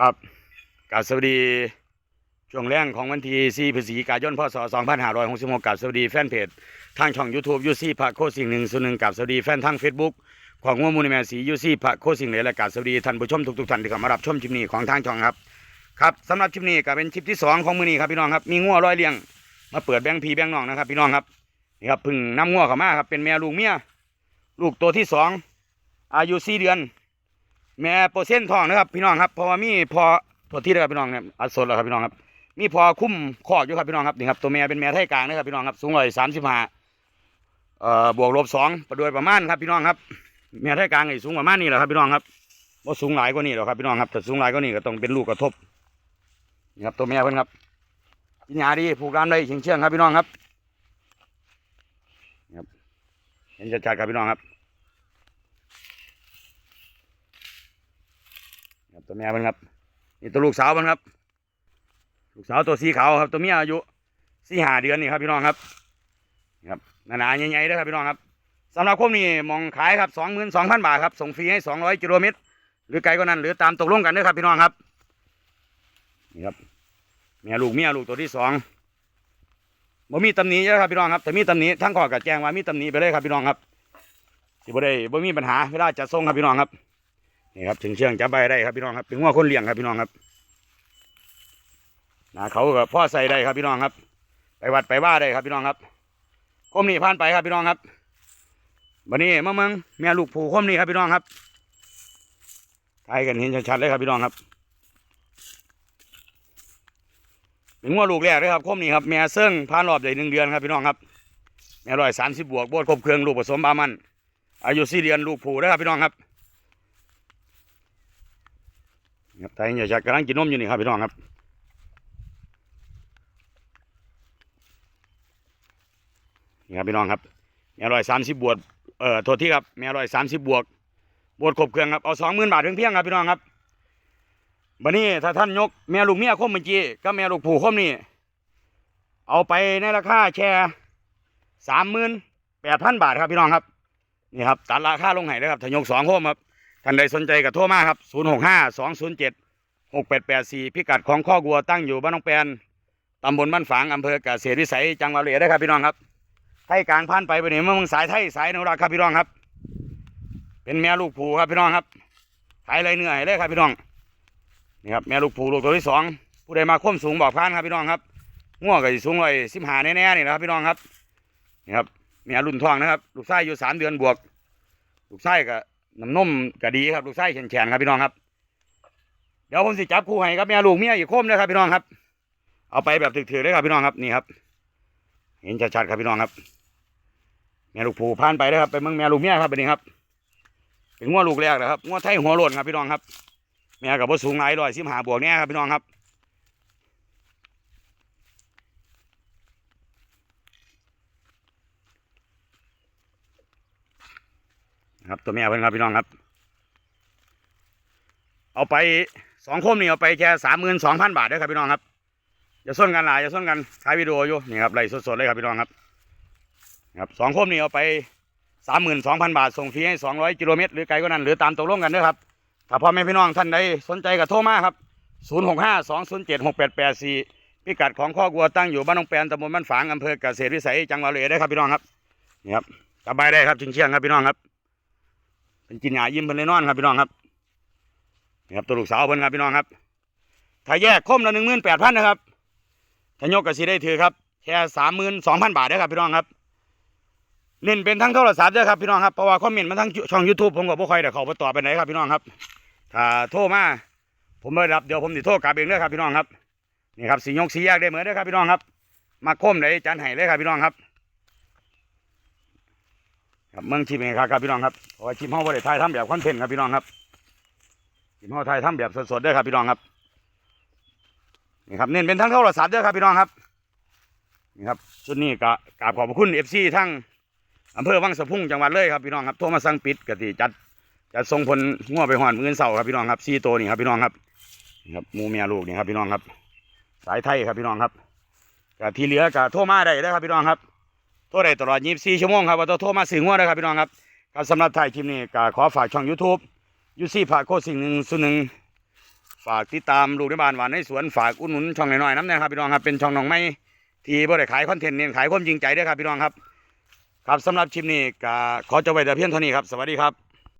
ครับกาบสวัสดีช่วงแรงของวันที่4พฤศจิกายนพศ2566กราบสวัสดีแฟนเพจทางช่อง YouTube ยูซี่พระโคสิ่งหนึ่งส่วนหนึ่งกาบสวัสดีแฟนทาง Facebook ของงัวมูลนิแมสียูซี่พระโคสิ่งเหลและกาบสวัสดีท่านผู้ชมทุกๆท่านที่เข้ามารับชมคลิปนี้ของทางช่องครับครับสำหรับคลิปนี้ก็เป็นคลิปที่สองของมือนี้ครับพี่น้องครับมีงัวร้อยเลี้ยงมาเปิดแบงค์พีแบงค์น้องนะครับพี่น้องครับนี่ครับพึ่งนำงัวเข้ามาครับเป็นแม่ลูกเมียลูกตัวที่สองอายุสี่เดือน แม่เปอร์เซ็นต์ทองนะครับพี่น้องครับเพราะว่ามีพอตัวที่นะครับพี่น้องเนี่ยอัดสดแล้วครับพี่น้องครับมีพอคุ้มคอกอยู่ครับพี่น้องครับนี่ครับตัวแม่เป็นแม่ไทยกลางนะครับพี่น้องครับสูงร้อยสามสิบห้าเอ่อบวกลบสองประด้วยประมาณครับพี่น้องครับแม่ไทยกลางไอ้สูงประมาณนี้แหละครับพี่น้องครับว่าสูงหลายกว่านี้หรอครับพี่น้องครับแต่สูงหลายกว่านี้ก็ต้องเป็นลูกกระทบนี่ครับตัวแม่เพิ่อนครับกินยาดีผูกร้านได้เชียงเชียงครับพี่น้องครับนะครับเห็นชัดๆครับพี่น้องครับ ครับ ตัวแม่มันครับนี่ตัวลูกสาวมันครับ ลูกสาวตัวสีขาวครับ ตัวเมียอายุสี่ห้าเดือนนี่ครับพี่น้องครับนี่ครับหนาๆใหญ่ๆด้อครับพี่น้องครับสำหรับคมนี้มองขายครับสองหมื่นสองพันบาทครับส่งฟรีให้สองร้อยกิโลเมตรหรือไกลกว่านั้นหรือตามตกลงกันด้อครับพี่น้องครับนี่ครับแม่ลูกเมียลูกตัวที่สองบ่มีตำหนิเยอะครับพี่น้องครับแต่มีตำหนิทั้งขอกับแจ้งว่ามีตำหนิไปเลยครับพี่น้องครับสิบ่ได้บ่มีปัญหาเวลาจะส่งครับพี่น้องครับ นี่ครับถึงเชื่องจับใบได้ครับพี่น้องครับเป็นหัวคนเลี้ยงครับพี่น้องครับนะเขากับพ่อใส่ได้ครับพี่น้องครับ ไปวัดไปว่าได้ครับพี่น้องครับคมนี่ผ่านไปครับพี่น้องครับวันนี้มะมืองแม่ลูกผูคมนี่ครับพี่น้องครับถ่ายกันเห็นชัดๆเลยครับพี่น้องครับเป็นหัวลูกแรกเลยครับคมนี่ครับแม่เซิ่งผ่านรอบใหญ่หนึ่งเดือนครับพี่น้องครับแม่ร้อยสามสิบบวกโบดครบเครื่องลูกผสมบามันอายุสี่เดือนลูกผูนะครับพี่น้องครับ ครับไทยอย่าชักกำลังกินนมอยู่นี่ครับพี่น้องครับนี่ครับพี่น้องครับแม่ร้อยสามสิบบวกเอ่อโทษที่ครับแม่ร้อยสามสิบบวกบวกครบเครื่องครับเอาสองหมื่นบาทเพียงเพียงๆครับพี่น้องครับวันนี้ถ้าท่านยกแม่ลูกเมียคมเมื่อกี้ก็แม่ลูกผูคมนี่เอาไปในราคาแค่สามหมื่นแปดพันบาทครับพี่น้องครับนี่ครับตัดราคาลงให้เลยครับถ้ายกสองคมครับ ท่านใดสนใจกับโทรมาครับ 0 6 5 2 0 7 6 8 8 4 พิกัดของข้อกัวตั้งอยู่บ้านน้องแปนตำบลบ้านฝางอำเภอกเกษตรวิสัยจังหวัดเลยได้ครับพี่น้องครับไทยกลางพันไปไปเนี่ยเมืองสายไทยสายนรักครับพี่น้องครับ เป็นแม่ลูกผูครับพี่น้องครับขายไรเหนื่อยเลยครับพี่น้องนี่ครับแม่ลูกผูลูกตัวที่สองผู้ใดมาค้มสูงบอกพานครับพี่น้องครับง่วงก็สิสูงเลยสิบหาแน่ๆนี่นะครับพี่น้องครับนี่ครับแม่รุ่นทองนะครับ ลูกไส้อยู่สามเดือนบวก ลูกไส้ก็ น้ำนมก็ดีครับลูกไส้แข็งๆครับพี่น้องครับ เดี๋ยวผมสิจับคู่ให้ครับแม่ลูกเมียอีกโคมเลยครับพี่น้องครับ เอาไปแบบถือๆเลยครับพี่น้องครับนี่ครับ เห็นชัดๆครับพี่น้องครับ แม่ลูกผูผ่านไปเลยครับไปเมืองแม่ลูกเมียครับเป็นนี้ครับเป็นงัวลูกแรกนะครับงัวไทยหัวโลนครับพี่น้องครับแม่กับพ่สูงหลายร้อยสิบหาบวกเนี่ยครับพี่น้องครับ ครับตัวแม่เพิ่อนครับพี่น้องครับ เอาไปสองคมนี่เอาไปแค่สามหมื่นสองพันบาทด้อครับพี่น้องครับอย่าส้นกันหลายอย่าส้นกันถ่ายวิดีโออยู่นี่ครับไล่สดๆเลยครับพี่น้องครับครับสองคมนี่เอาไปสามหมื่นสองพันบาทส่งฟรีให้สองร้อยกิโลเมตรหรือไกลกว่านั้นหรือตามตกลงกันด้อครับถ้าพ่อแม่พี่น้องท่านใดสนใจก็โทรมาครับศูนย์หกห้าสองศูนย์เจ็ดหกแปดแปดสี่พิกัดของข้อกัวตั้งอยู่บ้านนงแปนตำบลบ้านฝางอำเภอเกษตรวิสัยจังหวัดเลยได้ครับพี่น้องครับนี่ครับสบายได้ครับชิงเชียงครับพี่น้องครับ เป็นกินหยายิ้มเพิ่นเลยนอนครับพี่น้องครับนี่ครับตัวลูกสาวเพิ่นครับพี่น้องครับ ถ้าแยกคมละหนึ่งหมื่นแปดพันนะครับถ้ายกก็สิได้ถือครับแค่สามหมื่นสองพันบาทเด้อครับพี่น้องครับเน้นเป็นทั้งโทรศัพท์ด้อครับพี่น้องครับเพราะว่าคอมเมนต์มาทั้งช่องยูทูบผมก็บ่ค่อยได้เข้าไปตอไปไหนครับพี่น้องครับถ้าโทรมาผมไม่รับเดี๋ยวผมสิโทรกลับเองเด้ครับพี่น้องครับนี่ครับสียกสีแยกได้เหมือนเด้ครับพี่น้องครับ มาคมได้จันให้เลยครับพี่น้องครับ ครับเมืองชิมเองครับพี่น้องครับเพราะว่าชิมห้องบริไทยทำแบบคอนเทนต์ครับพี่น้องครับชิมห้องไทยทำแบบสดๆด้วยครับพี่น้องครับนี่ครับเน้นเป็นทั้งโทรศัพท์เด้วยครับพี่น้องครับนี่ครับชุดนี้ก็กราบขอบคุณเอฟซีทั้งอำเภอวังสะพุ่งจังหวัดเลยครับพี่น้องครับโทรมาสั่งปิดกติจัดจัดส่งผลงัวไปหอนมือเสาครับพี่น้องครับซีโตวนี่ครับพี่น้องครับนี่ครับมูเมียลูกนี่ครับพี่น้องครับ สายไทยครับพี่น้องครับก็ที่เหลือก็โทรมาได้เด้ครับพี่น้องครับ โทรได้ตลอด 24 ชั่วโมงครับว่าต้องโทรมาสื่องัวนะครับพี่น้องครับครับสำหรับถ่ายคลิปนี้ก็ขอฝากช่อง YouTube ยูซี่พาโคสิ่งหนึ่งส่วนหนึ่งฝากติดตามลูกในบ้านหวานในสวนฝากอุดหนุนช่องน้อยๆน้ำนะครับพี่น้องครับเป็นช่องน้องไม่ที่บ่ได้ขายคอนเทนต์เน้นขายความจริงใจด้วยครับพี่น้องครับ ครับสำหรับคลิปนี้ก็ขอจบไว้แต่เพียงเท่านี้ครับสวัสดีครับ